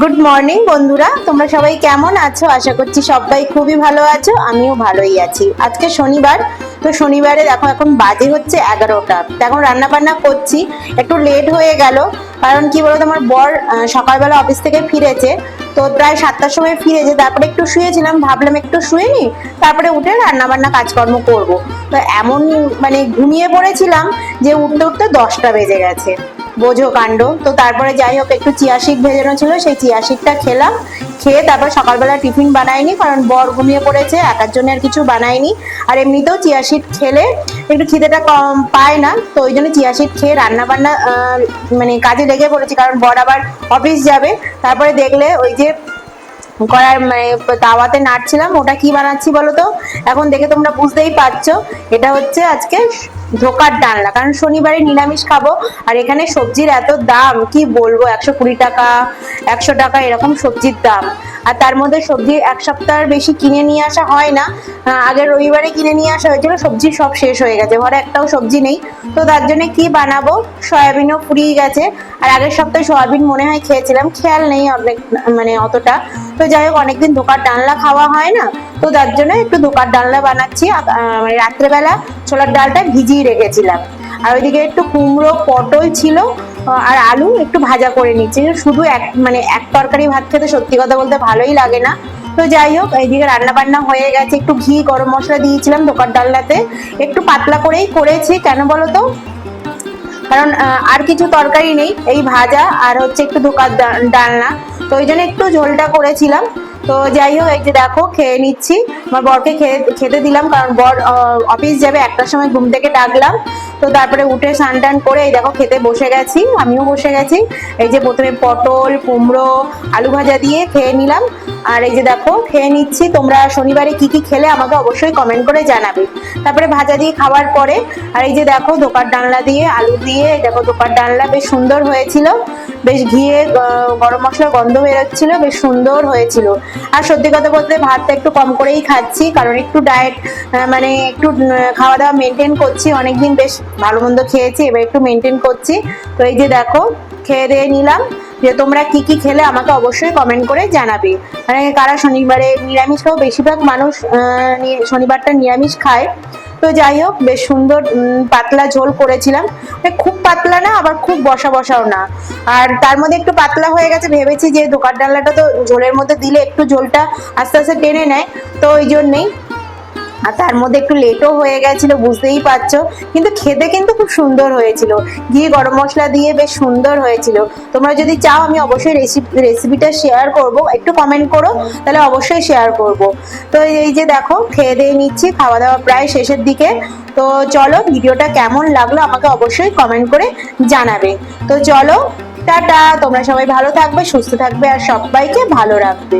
Good morning বন্ধুরা। তোমরা সবাই কেমন আছো? আশা করছি সবাই খুবই ভালো আছো, আমিও ভালোই আছি। আজকে শনিবার, তো শনিবারে দেখো এখন বাজে হচ্ছে এগারোটা। এখন রান্না বান্না করছি, একটু লেট হয়ে গেল, কারণ কি বলতো, আমার বর সকালবেলা অফিস থেকে ফিরেছে, তো প্রায় সাতটার সময় ফিরেছে, তারপরে একটু শুয়েছিলাম, ভাবলাম একটু শুয়ে নি, তারপরে উঠে রান্না বান্না কাজকর্ম করব। তো এমন মানে ঘুমিয়ে পড়েছিলাম যে উঠতে উঠতে দশটা বেজে গেছে। বোঝো কাণ্ড। তো তারপরে যাই হোক, একটু চিয়াশিক ভেজানো ছিল, সেই চিয়াশিকটা খেলাম। খেয়ে তারপর সকালবেলা টিফিন বানাইনি, কারণ বর ঘুমিয়ে পড়েছে একার জন্য আর কিছু বানাইনি। আর এমনিতেও চিয়াশিট খেলে একটু খিদেটা কম পায় না, তো ওই জন্য চিয়াশিট খেয়ে রান্না বান্না মানে কাজে লেগে পড়েছি, কারণ বর আবার অফিস যাবে। তারপরে দেখলে ওই যে করার মানে তাওয়াতে নাড়ছিলাম, ওটা কি বানাচ্ছি বলো তো? এখন দেখে তোমরা বুঝতেই পারছ, এটা হচ্ছে আজকে ধোকার ডালনা। কারণ শনিবারে নিরামিষ খাব, আর এখানে সবজির এত দাম, কি বলব? একশো কুড়ি টাকা, একশো টাকা এরকম সবজির দাম। আর তার মধ্যে সবজি এক সপ্তাহের বেশি কিনে নিয়ে আসা হয় না। আগের রবিবারে কিনে নিয়ে আসা হয়েছিল, সবজি সব শেষ হয়ে গেছে। ঘরে একটাও সবজি নেই। তো তার জন্য কি বানাবো? সয়াবিনও ফুরিয়ে গেছে। আর আগের সপ্তাহে সয়াবিন মনে হয় খেয়েছিলাম, খেয়াল নেই অনেক মানে অতটা। তো যাই হোক, অনেকদিন ধোকার ডালনা খাওয়া হয় না। তো তার জন্য একটু ধোকার ডালনা বানাচ্ছি। মানে রাত্রেবেলা ছোলার ডালটা ভিজিয়ে রেখেছিলাম। আর ওইদিকে একটু কুমড়ো, পটল ছিল আর আলু একটু ভাজা করে নিচ্ছি। শুধু এক মানে এক তরকারি ভাত খেতে সত্যি কথা বলতে ভালোই লাগে না। তো যাই হোক, এইদিকে রান্না বান্না হয়ে গেছে। একটু ঘি, গরম মশলা দিয়েছিলাম দোকান ডালনাতে। একটু পাতলা করেই করেছি, কেন বলো তো কারণ আর কিছু তরকারি নেই। এই ভাজা আর হচ্ছে একটু দোকান ডালনা। তো ওই জন্য একটু ঝোলটা করেছিলাম। তো যাই হোক, এই যে দেখো, খেয়ে নিচ্ছি। আমার বরকে খেতে দিলাম, কারণ বর অফিস যাবে একটার সময় ঘুম থেকে ডাকলাম। তো তারপরে উঠে স্নান টান করে, এই দেখো, খেতে বসে গেছি, আমিও বসে গেছি। এই যে প্রথমে পটল, কুমড়ো, আলু ভাজা দিয়ে খেয়ে নিলাম। আর এই যে দেখো, খেয়ে নিচ্ছি। তোমরা শনিবারে কি কি খেলে আমাকে অবশ্যই কমেন্ট করে জানাবে। তারপরে ভাজা দিয়ে খাওয়ার পরে, আর এই যে দেখো দোকান ডালনা দিয়ে, আলু দিয়ে দেখো দোকান ডালনা বেশ সুন্দর হয়েছিল। বেশ ঘিয়ে গরম মশলার গন্ধ বেরোচ্ছিল, বেশ সুন্দর হয়েছিল। আর সত্যি কথা বলতে ভাতটা একটু কম করেই খাচ্ছি, কারণ একটু ডায়েট মানে একটু খাওয়া দাওয়া মেনটেন করছি, অনেকদিন বেশ ভালো মন্দ খেয়েছি, এবার একটু মেনটেন করছি। তো এই যে দেখো, খেয়ে দিয়ে নিলাম, যে তোমরা কি কি খেলে আমাকে অবশ্যই কমেন্ট করে জানাবে। মানে কারা শনিবারে নিরামিষ খাও বেশিরভাগ মানুষ শনিবারটা নিরামিষ খায়। তো যাই হোক, বেশ সুন্দর পাতলা ঝোল করেছিলাম। খুব পাতলা না, আবার খুব বসা বসাও না। আর তার মধ্যে একটু পাতলা হয়ে গেছে, ভেবেছি যে দোকান ডালনাটা তো ঝোলের মধ্যে দিলে একটু ঝোলটা আস্তে আস্তে টেনে নেয়, তো ওই জন্যেই আর তার মধ্যে একটু লেটও হয়ে গেছিল, বুঝতেই পারছ। কিন্তু খেতে কিন্তু খুব সুন্দর হয়েছিল। ঘি, গরম মশলা দিয়ে বেশ সুন্দর হয়েছিল। তোমরা যদি চাও, আমি অবশ্যই রেসিপি রেসিপিটা শেয়ার করব। একটু কমেন্ট করো, তাহলে অবশ্যই শেয়ার করব। তো এই যে দেখো, খেয়ে দিয়ে নিচ্ছি খাওয়া দাওয়া প্রায় শেষের দিকে। তো চলো, ভিডিওটা কেমন লাগল আমাকে অবশ্যই কমেন্ট করে জানাবে। তো চলো, টাটা। তোমরা সবাই ভালো থাকবে, সুস্থ থাকবে, আর সবাইকে ভালো রাখবে।